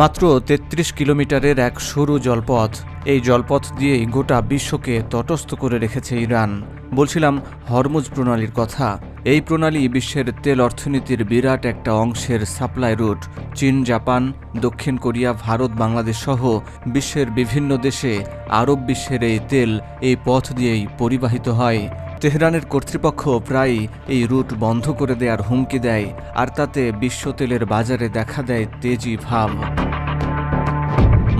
মাত্র ৩৩ কিলোমিটারের এক সরু জলপথ। এই জলপথ দিয়েই গোটা বিশ্বকে তটস্থ করে রেখেছে ইরান। বলছিলাম হরমুজ প্রণালীর কথা। এই প্রণালী বিশ্বের তেল অর্থনীতির বিরাট একটা অংশের সাপ্লাই রুট। চীন, জাপান, দক্ষিণ কোরিয়া, ভারত, বাংলাদেশ সহ বিশ্বের বিভিন্ন দেশে আরব বিশ্বের এই তেল এই পথ দিয়েই পরিবাহিত হয়। তেহরানের কর্তৃপক্ষ প্রায়ই এই রুট বন্ধ করে দেওয়ার হুমকি দেয়, আর তাতে বিশ্ব তেলের বাজারে দেখা দেয় তেজি ভাব।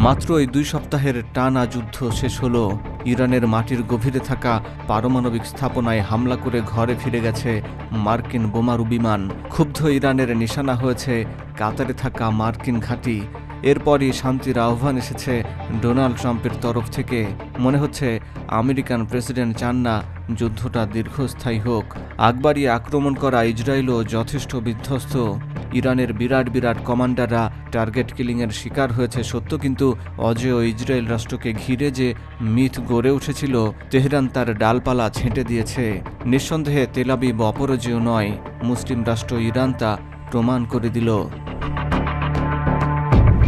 মাত্র এই দুই সপ্তাহের টানা যুদ্ধ শেষ হলো। ইরানের মাটির গভীরে থাকা পারমাণবিক স্থাপনায় হামলা করে ঘরে ফিরে গেছে মার্কিন বোমারু বিমান। ক্ষুব্ধ ইরানের নিশানা হয়েছে কাতারে থাকা মার্কিন ঘাঁটি। এরপরই শান্তির আহ্বান এসেছে ডোনাল্ড ট্রাম্পের তরফ থেকে। মনে হচ্ছে আমেরিকান প্রেসিডেন্ট চান না যুদ্ধটা দীর্ঘস্থায়ী হোক। আকবারই আক্রমণ করা ইসরায়েলও যথেষ্ট বিধ্বস্ত। ইরানের বিরাট বিরাট কমান্ডাররা টার্গেট কিলিংয়ের শিকার হয়েছে সত্য, কিন্তু অজেয় ইসরায়েল রাষ্ট্রকে ঘিরে যে মিথ গড়ে উঠেছিল, তেহরান তার ডালপালা ছেঁটে দিয়েছে। নিঃসন্দেহে তেলাবিব অপরাজেয় নয়, মুসলিম রাষ্ট্র ইরান তা প্রমাণ করে দিল।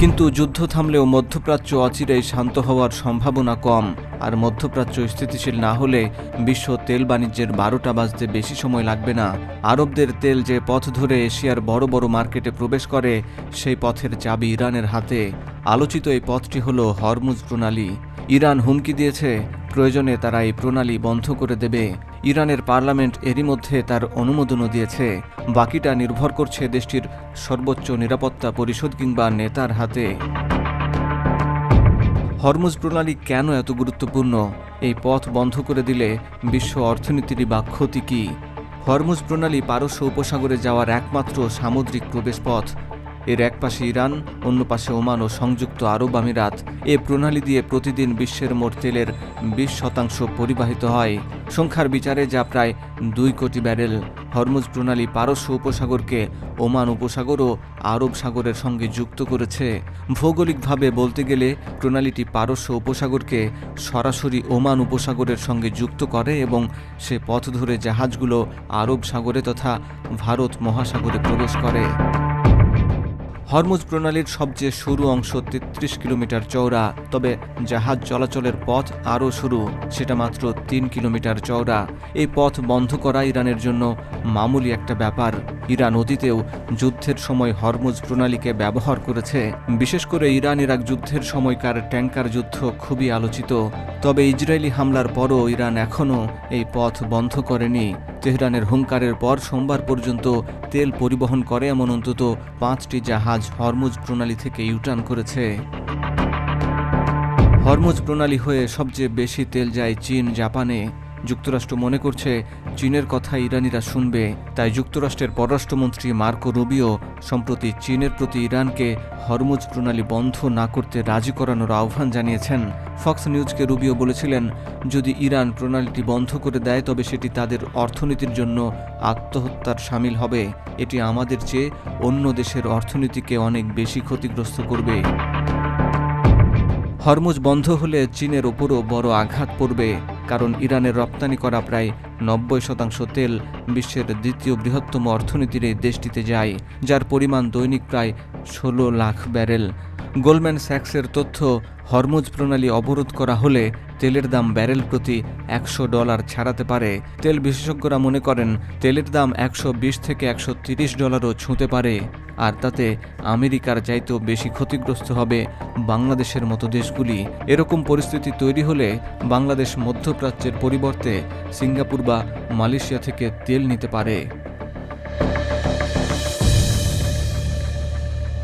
কিন্তু যুদ্ধ থামলেও মধ্যপ্রাচ্য অচিরেই শান্ত হওয়ার সম্ভাবনা কম। আর মধ্যপ্রাচ্য স্থিতিশীল না হলে বিশ্ব তেল বাণিজ্যের বারোটা বাজতে বেশি সময় লাগবে না। আরবদের তেল যে পথ ধরে এশিয়ার বড় বড় মার্কেটে প্রবেশ করে, সেই পথের চাবি ইরানের হাতে। আলোচিত এই পথটি হল হরমুজ প্রণালী। ইরান হুমকি দিয়েছে, প্রয়োজনে তারা এই প্রণালী বন্ধ করে দেবে। ইরানের পার্লামেন্ট এরই মধ্যে তার অনুমোদনও দিয়েছে। বাকিটা নির্ভর করছে দেশটির সর্বোচ্চ নিরাপত্তা পরিষদ কিংবা নেতার হাতে। হরমুজ প্রণালী কেন এত গুরুত্বপূর্ণ? এই পথ বন্ধ করে দিলে বিশ্ব অর্থনীতির বা ক্ষতি কী? হরমুজ প্রণালী পারস্য উপসাগরে যাওয়ার একমাত্র সামুদ্রিক প্রবেশপথ। এর এক পাশে ইরান, অন্য পাশে ওমান ও সংযুক্ত আরব আমিরাত। এ প্রণালী দিয়ে প্রতিদিন বিশ্বের মোট তেলের বিশ শতাংশ পরিবাহিত হয়। সংখ্যার বিচারে যা প্রায় দুই কোটি ব্যারেল। হরমুজ প্রণালী পারস্য উপসাগরকে ওমান উপসাগর ও আরব সাগরের সঙ্গে যুক্ত করেছে। ভৌগোলিকভাবে বলতে গেলে, প্রণালীটি পারস্য উপসাগরকে সরাসরি ওমান উপসাগরের সঙ্গে যুক্ত করে এবং সে পথ ধরে জাহাজগুলো আরব সাগরে তথা ভারত মহাসাগরে প্রবেশ করে। হরমুজ প্রণালীর সবচেয়ে সরু অংশ তেত্রিশ কিলোমিটার চওড়া, তবে জাহাজ চলাচলের পথ আরও সরু, সেটা মাত্র তিন কিলোমিটার চওড়া। এই পথ বন্ধ করা ইরানের জন্য মামুলি একটা ব্যাপার। ইরান অতীতেও যুদ্ধের সময় হরমুজ প্রণালীকে ব্যবহার করেছে। বিশেষ করে ইরান ইরাক যুদ্ধের সময়কার ট্যাঙ্কার যুদ্ধ খুবই আলোচিত। তবে ইসরায়েলি হামলার পরও ইরান এখনও এই পথ বন্ধ করেনি। তেহরানের হুঙ্কারের পর সোমবার পর্যন্ত তেল পরিবহন করে এমন অন্তত পাঁচটি জাহাজ হরমুজ প্রণালী থেকে ইউটার্ন করেছে। হরমুজ প্রণালী হয়ে সবচেয়ে বেশি তেল যায় চীন, জাপানে। যুক্তরাষ্ট্র মনে করছে চীনের কথা ইরানিরা শুনবে, তাই যুক্তরাষ্ট্রের পররাষ্ট্রমন্ত্রী মার্কো রুবিও সম্প্রতি চীনের প্রতি ইরানকে হরমুজ প্রণালী বন্ধ না করতে রাজি করানোর আহ্বান জানিয়েছেন। ফক্স নিউজকে রুবিও বলেছিলেন, যদি ইরান প্রণালীটি বন্ধ করে দেয়, তবে সেটি তাদের অর্থনীতির জন্য আত্মহত্যার সামিল হবে। এটি আমাদের চেয়ে অন্য দেশের অর্থনীতিকে অনেক বেশি ক্ষতিগ্রস্ত করবে। হরমুজ বন্ধ হলে চীনের ওপরও বড় আঘাত পড়বে, কারণ ইরানের রপ্তানি করা প্রায় নব্বই শতাংশ তেল বিশ্বের দ্বিতীয় বৃহত্তম অর্থনীতির এই দেশটিতে যায়, যার পরিমাণ দৈনিক প্রায় ষোলো লাখ ব্যারেল। গোল্ডম্যান স্যাক্সের তথ্য, হরমুজ প্রণালী অবরোধ করা হলে তেলের দাম ব্যারেল প্রতি একশো ডলার ছাড়াতে পারে। তেল বিশেষজ্ঞরা মনে করেন, তেলের দাম একশো বিশ থেকে একশো তিরিশ ডলারও ছুঁতে পারে। আর তাতে আমেরিকার চাইতেও বেশি ক্ষতিগ্রস্ত হবে বাংলাদেশের মতো দেশগুলি। এরকম পরিস্থিতি তৈরি হলে বাংলাদেশ মধ্যপ্রাচ্যের পরিবর্তে সিঙ্গাপুর বা মালয়েশিয়া থেকে তেল নিতে পারে।